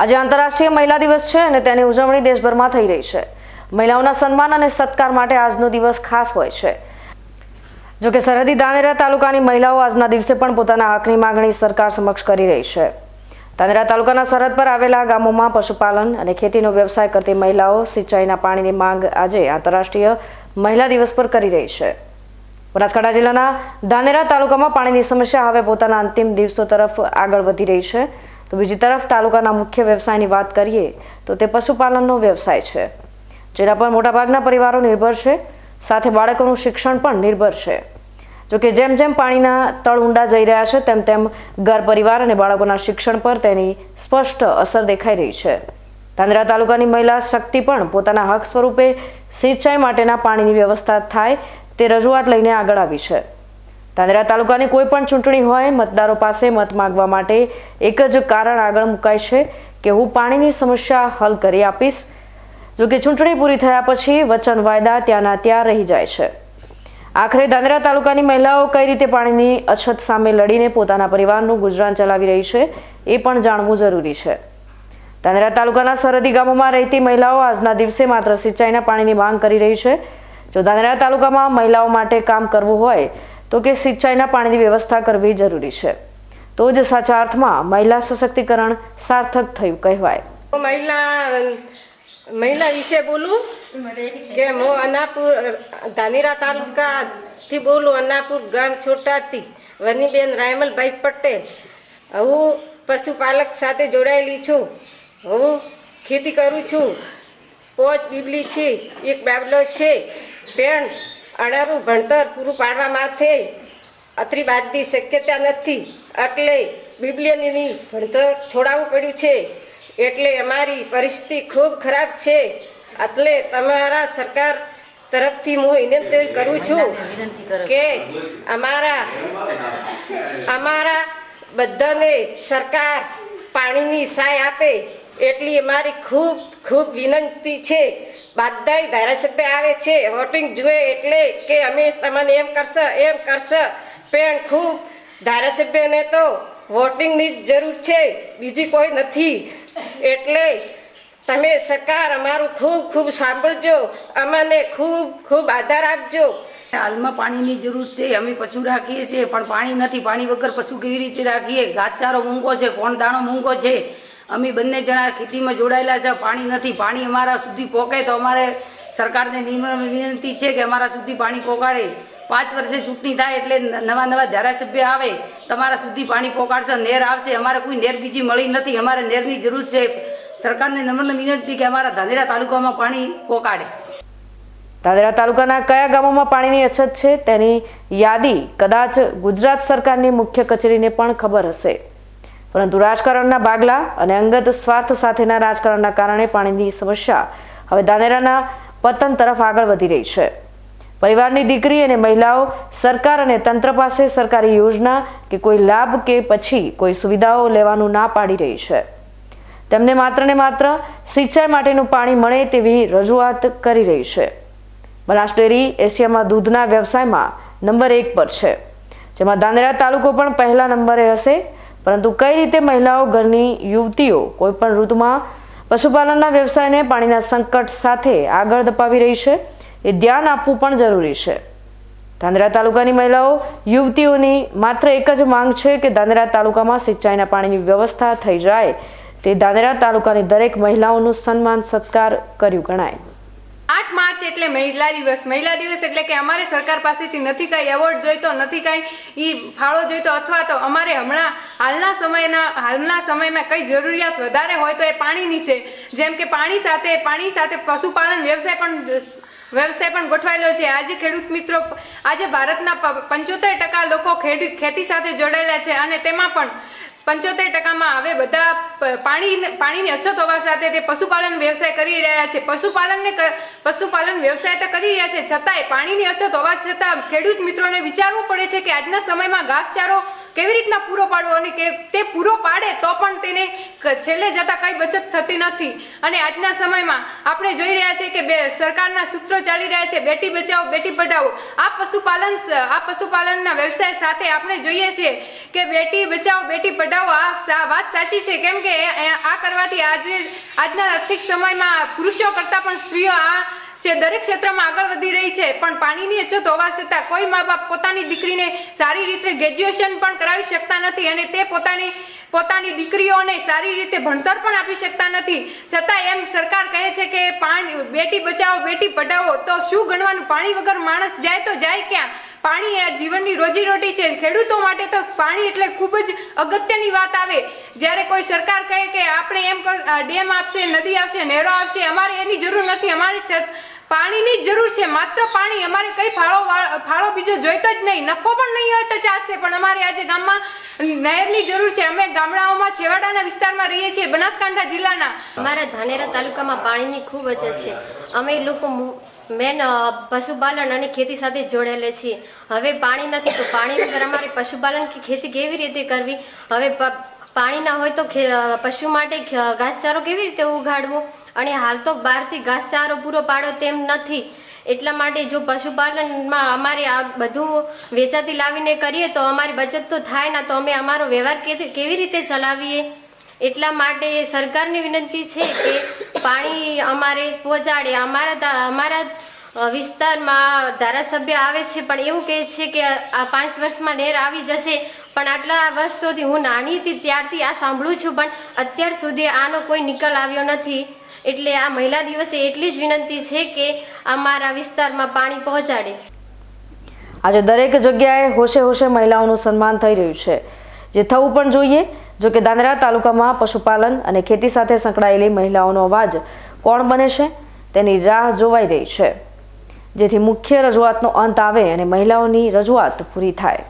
આજે આંતરરાષ્ટ્રીય મહિલા દિવસ છે અને તેની ઉજવણી દેશભરમાં થઈ રહી છે. મહિલાઓના સન્માન અને સત્કાર માટે આજનો દિવસ ખાસ હોય છે. જોકે સરહદી ધાનેરા તાલુકાની મહિલાઓ આજના દિવસે પણ પોતાના હકની માગણી સરકાર સમક્ષ કરી રહી છે. ધાનેરા તાલુકાના સરહદ પર આવેલા ગામોમાં પશુપાલન અને ખેતીનો વ્યવસાય કરતી મહિલાઓ સિંચાઈના પાણીની માંગ આજે આંતરરાષ્ટ્રીય મહિલા દિવસ પર કરી રહી છે. બનાસકાંઠા જિલ્લાના ધાનેરા તાલુકામાં પાણીની સમસ્યા હવે પોતાના અંતિમ દિવસો તરફ આગળ વધી રહી છે. તો બીજી તરફ તાલુકાના મુખ્ય વ્યવસાયની વાત કરીએ, તો તે પશુપાલનનો વ્યવસાય છે, જેના પર મોટાભાગના પરિવારો નિર્ભર છે, સાથે બાળકોનું શિક્ષણ પણ નિર્ભર છે. જોકે જેમ જેમ પાણીના તળ ઊંડા જઈ રહ્યા છે, તેમ તેમ ઘર પરિવાર અને બાળકોના શિક્ષણ પર તેની સ્પષ્ટ અસર દેખાઈ રહી છે. ધાંધ્રા તાલુકાની મહિલા શક્તિ પણ પોતાના હક સ્વરૂપે સિંચાઈ માટેના પાણીની વ્યવસ્થા થાય તે રજૂઆત લઈને આગળ આવી છે. ધાંધ્રા તાલુકાની કોઈ પણ ચૂંટણી હોય, મતદારો પાસે મત માંગવા માટે એક જ કારણ આગળ મુકાય છે કે હું પાણીની સમસ્યા હલ કરી આપીશ. જોકે ચૂંટણી પૂરી થયા પછી વચન વાયદા ત્યાંના ત્યાં રહી જાય છે. આખરે ધાનેરા તાલુકાની મહિલાઓ કઈ રીતે પાણીની અછત સામે લડીને પોતાના પરિવારનું ગુજરાન ચલાવી રહી છે, એ પણ જાણવું જરૂરી છે. ધાનેરા તાલુકાના સરહદી ગામોમાં રહેતી મહિલાઓ આજના દિવસે માત્ર સિંચાઈના પાણીની માંગ કરી રહી છે. જો ધાનેરા તાલુકામાં મહિલાઓ માટે કામ કરવું હોય તો કે સિંચાઈના પાણીની વ્યવસ્થા કરવી જરૂરી છે. તો જ સાચા અર્થમાં મહિલા સશક્તિકરણ સાર્થક થયું કહેવાય. મહિલા મહિલા વિશે બોલું? કે હું અનાપુર, ધાનેરા તાલુકાથી બોલું, અનાપુર ગામ છોટાથી. વનીબેન રાયમલભાઈ પટેલ. હું પશુપાલક સાથે જોડાયેલી છું. હું ખેતી કરું છું. પોચ, બીબલી છે, એક બાબલો છે. પેણ અડારું ભણતર પૂરું પાડવા માટે અત્રી બાદની શક્યતા નથી. એટલે બિબલિયનની ભણતર છોડાવવું પડ્યું છે. એટલે અમારી પરિસ્થિતિ ખૂબ ખરાબ છે. એટલે તમારા સરકાર તરફથી હું વિનંતી કરું છું કે અમારા અમારા બધાને સરકાર પાણીની સહાય આપે. એટલી અમારી ખૂબ ખૂબ વિનંતી છે. બધાય ધારાસભ્ય આવે છે વોટિંગ જુએ એટલે કે અમે તમને એમ કરશે એમ કરશે. પણ ખૂબ ધારાસભ્યને તો વોટિંગની જ જરૂર છે, બીજી કોઈ નથી. એટલે તમે સરકાર અમારું ખૂબ ખૂબ સાંભળજો, અમને ખૂબ ખૂબ આધાર આપજો. હાલમાં પાણીની જરૂર છે, અમે પશુ રાખીએ છીએ, પણ પાણી નથી, પાણી વગર પશુ કેવી રીતે રાખીએ? ઘાસચારો મૂંગો છે, કોણ દાણો મૂંગો છે? અમે બંને જણા ખેતીમાં જોડાયેલા છે, પાણી નથી. પાણી અમારા સુધી પહોંચે તો અમારે સરકારને નિમ્ર વિનંતી છે કે અમારા સુધી પાણી પહોંચાડે પાંચ વર્ષે ચૂંટણી થાય એટલે નવા નવા ધારાસભ્ય આવે, તમારા સુધી પાણી પહોંચાડશે નેર આવશે. અમારે કોઈ નેર બીજી મળી નથી. અમારે નેરની જરૂર છે. સરકારને નમ્ર વિનંતી કે અમારા ધાનેરા તાલુકામાં પાણી પહોંચાડે ધાનેરા તાલુકાના કયા ગામોમાં પાણીની અછત છે તેની યાદી કદાચ ગુજરાત સરકારની મુખ્ય કચેરીને પણ ખબર હશે. પરંતુ રાજકારણના બાગલા અને અંગત સ્વાર્થ સાથેના રાજકારણના કારણે પાણીની સમસ્યા હવે ધાનેરાના પતન તરફ આગળ વધી રહી છે. પરિવારની દીકરી અને મહિલાઓ, સરકાર અને તંત્ર પાસે સરકારી યોજના કે કોઈ લાભ કે પછી કોઈ સુવિધાઓ લેવાનું ના પાડી રહી છે. તેમને માત્ર ને માત્ર સિંચાઈ માટેનું પાણી મળે તેવી રજૂઆત કરી રહી છે. બનાસ ડેરી એશિયામાં દૂધના વ્યવસાયમાં નંબર એક પર છે. જેમાં દાંદેરા તાલુકો પણ પહેલા નંબરે હશે પરંતુ કઈ રીતે મહિલાઓ, ઘરની યુવતીઓ કોઈપણ ઋતુમાં પશુપાલનના વ્યવસાયને પાણીના સંકટ સાથે આગળ ધપાવી રહી છે, એ ધ્યાન આપવું પણ જરૂરી છે. ધાંધ્રા તાલુકાની મહિલાઓ, યુવતીઓની માત્ર એક જ માંગ છે કે ધાંધ્રા તાલુકામાં સિંચાઈના પાણીની વ્યવસ્થા થઈ જાય. તે ધાંધ્રા તાલુકાની દરેક મહિલાઓનું સન્માન, સત્કાર કર્યું ગણાય. આઠ માર્ચ એટલે મહિલા દિવસ. મહિલા દિવસ એટલે કે અમારે સરકાર પાસેથી નથી કાંઈ એવોર્ડ જોઈતો, નથી કાંઈ એ ફાળો જોઈતો અથવા તો અમારે હમણાં હાલના સમયના, હાલના સમયમાં કઈ જરૂરિયાત વધારે હોય તો એ પાણીની છે. જેમ કે પાણી સાથે પાણી સાથે પશુપાલન વ્યવસાય પણ વ્યવસાય પણ ગોઠવાયેલો છે. આજે ખેડૂત મિત્રો, આજે ભારતના પંચોતેર ટકા લોકો ખેતી સાથે જોડાયેલા છે અને તેમાં પણ પંચોતેર ટકામાં હવે બધા પાણી પાણીની અછત હોવા સાથે તે પશુપાલન વ્યવસાય કરી રહ્યા છે. પશુપાલનને પશુપાલન વ્યવસાય તો કરી રહ્યા છે. છતાંય પાણીની અછત હોવા છતાં ખેડૂત મિત્રોને વિચારવું પડે છે કે આજના સમયમાં ઘાસચારો કેવી રીતના પૂરો પાડવો અને કે તે પૂરો પાડે તો પણ તેને છેલ્લે જતા કઈ બચત થતી નથી. અને આજના સમયમાં આપણે જોઈ રહ્યા છીએ કે બે સરકારના સૂત્રો ચાલી રહ્યા છે, બેટી બચાવો, બેટી પઢાવો. આ પશુપાલન આ પશુપાલનના વ્યવસાય સાથે આપણે જોઈએ છીએ કે બેટી બચાવો, બેટી પઢાવો, આ વાત સાચી છે. કેમ કે આ કરવાથી આજે, આજના આર્થિક સમયમાં પુરુષો કરતાં પણ સ્ત્રીઓ આ છે દરેક ક્ષેત્રમાં આગળ વધી રહી છે, પણ પાણીની અછત હોવા છતાં કોઈ મા બાપ પોતાની દીકરીને સારી રીતે ગ્રેજ્યુએશન પણ કરાવી શકતા નથી અને તે પોતાની પોતાની દીકરીઓને સારી રીતે ભણતર પણ આપી શકતા નથી. છતાં એમ સરકાર કહે છે કે પાણી, બેટી બચાવો, બેટી પઢાવો, તો શું ગણવાનું? પાણી વગર માણસ જાય તો જાય ક્યાં? પાણી એ જીવનની રોજીરોટી છે. ખેડૂતો માટે તો પાણી એટલે ખૂબ જ અગત્યની વાત આવે. જ્યારે કોઈ સરકાર કહે કે આપણે એમ ડેમ આપશે, નદી આવશે નહેરો આવશે અમારે એની જરૂર નથી. અમારે છત- પાણીની જ જરૂર છે. માત્ર પાણી અમારે કઈ ફાળો ફાળો બીજો જોઈતો જ નહીં. નફો પણ નહીં હોય તો ચાલશે, પણ અમારે આજે ગામમાં નહેરની જરૂર છે. અમે ગામડાઓમાં છેવાડાના વિસ્તારમાં રહીએ છીએ, બનાસકાંઠા જિલ્લાના. અમારા ધાનેરા તાલુકામાં પાણીની ખૂબ અછત છે. અમે લોકો મેન પશુપાલન અને ખેતી સાથે જોડેલે છીએ હવે પાણી નથી, તો પાણી વગર અમારે પશુપાલન કે ખેતી કેવી રીતે કરવી? હવે પાણી ના હોય તો પશુ માટે ઘાસચારો કેવી રીતે ઉગાડવો? અને હાલ તો બહારથી ઘાસચારો પૂરો પાડો તેમ નથી. એટલા માટે જો પશુપાલનમાં અમારે આ બધું વેચાતી લાવીને કરીએ તો અમારી બચત તો થાય ના, તો અમે અમારો વ્યવહાર કેવી રીતે ચલાવીએ? એટલા માટે સરકારની વિનંતી છે કે પાણી અમારે પહોંચાડે અમારા અમારા વિસ્તારમાં ધારાસભ્ય આવે છે, પણ એવું કહે છે કે આ પાંચ વર્ષમાં નેર આવી જશે, પણ આટલા વર્ષોથી હું નાની હતી, ત્યારથી આ સાંભળું છું, પણ અત્યાર સુધી આનો કોઈ નિકાલ આવ્યો નથી. એટલે આ મહિલા દિવસે એટલી જ વિનંતી છે કે અમારા વિસ્તારમાં પાણી પહોંચાડે. આજે દરેક જગ્યાએ હોશે હોશે મહિલાઓનું સન્માન થઈ રહ્યું છે. જે થવું પણ જોઈએ જો કે દાંદરા તાલુકામાં પશુપાલન અને ખેતી સાથે સંકળાયેલી મહિલાઓનો અવાજ કોણ બને છે? તેની રાહ જોવાઈ રહી છે. જેથી મુખ્ય રજૂઆતનો અંત આવે અને મહિલાઓની રજૂઆત પૂરી થાય.